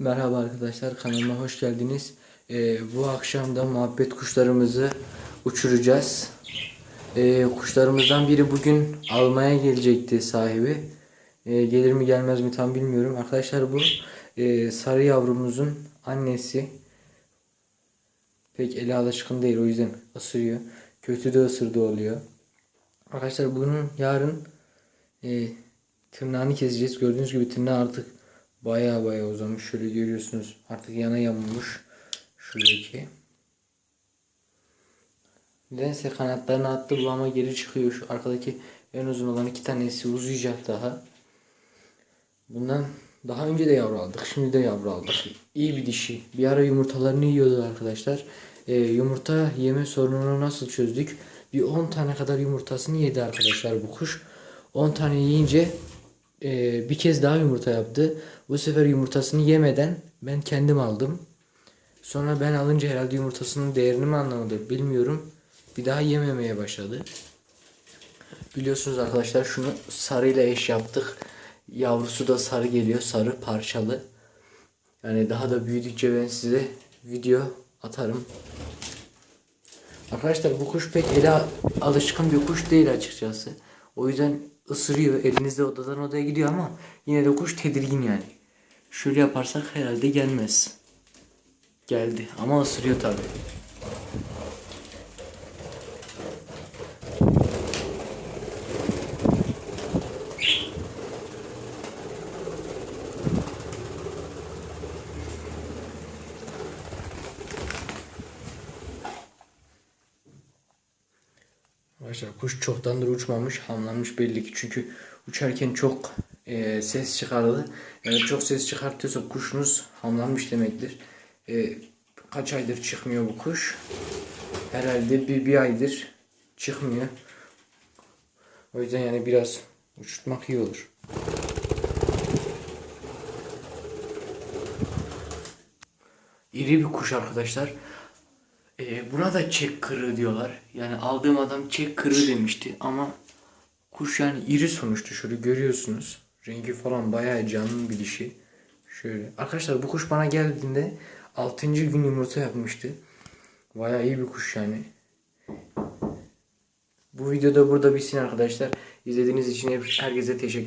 Merhaba arkadaşlar kanalıma hoş geldiniz. Ee, bu akşam da muhabbet kuşlarımızı uçuracağız. Ee, kuşlarımızdan biri bugün almaya gelecekti sahibi. Ee, gelir mi gelmez mi tam bilmiyorum. Arkadaşlar bu e, sarı yavrumuzun annesi. Pek ele alışkın değil o yüzden ısırıyor. Kötü de ısırdı oluyor. Arkadaşlar bunun yarın e, tırnağını keseceğiz. Gördüğünüz gibi tırnağı artık baya baya uzamış. Şöyle görüyorsunuz. Artık yana yamulmuş. Şuradaki. Nedense kanatlarını attı bu ama geri çıkıyor. Şu arkadaki en uzun olan iki tanesi uzayacak daha. Bundan daha önce de yavru aldık. Şimdi de yavru aldık. İyi bir dişi. Bir ara yumurtalarını yiyordu arkadaşlar. Ee, yumurta yeme sorununu nasıl çözdük? Bir 10 tane kadar yumurtasını yedi arkadaşlar bu kuş. 10 tane yiyince e, bir kez daha yumurta yaptı. Bu sefer yumurtasını yemeden ben kendim aldım. Sonra ben alınca herhalde yumurtasının değerini mi anlamadı bilmiyorum. Bir daha yememeye başladı. Biliyorsunuz arkadaşlar şunu sarıyla eş yaptık. Yavrusu da sarı geliyor. Sarı parçalı. Yani daha da büyüdükçe ben size video atarım. Arkadaşlar bu kuş pek ele alışkın bir kuş değil açıkçası. O yüzden ısırıyor. Elinizde odadan odaya gidiyor ama yine de kuş tedirgin yani. Şöyle yaparsak herhalde gelmez. Geldi ama ısırıyor tabi. Arkadaşlar kuş çoktandır uçmamış, hamlanmış belli ki. Çünkü uçarken çok e, ses çıkardı. Yani çok ses çıkartıyorsa kuşunuz hamlanmış demektir. E, kaç aydır çıkmıyor bu kuş? Herhalde bir, bir aydır çıkmıyor. O yüzden yani biraz uçurtmak iyi olur. İri bir kuş arkadaşlar. Ee, buna da çek kırığı diyorlar. Yani aldığım adam çek kırığı demişti ama kuş yani iri sonuçta şöyle görüyorsunuz. Rengi falan bayağı canlı bir dişi. Şöyle. Arkadaşlar bu kuş bana geldiğinde 6. gün yumurta yapmıştı. Bayağı iyi bir kuş yani. Bu videoda burada bitsin arkadaşlar. İzlediğiniz için herkese teşekkür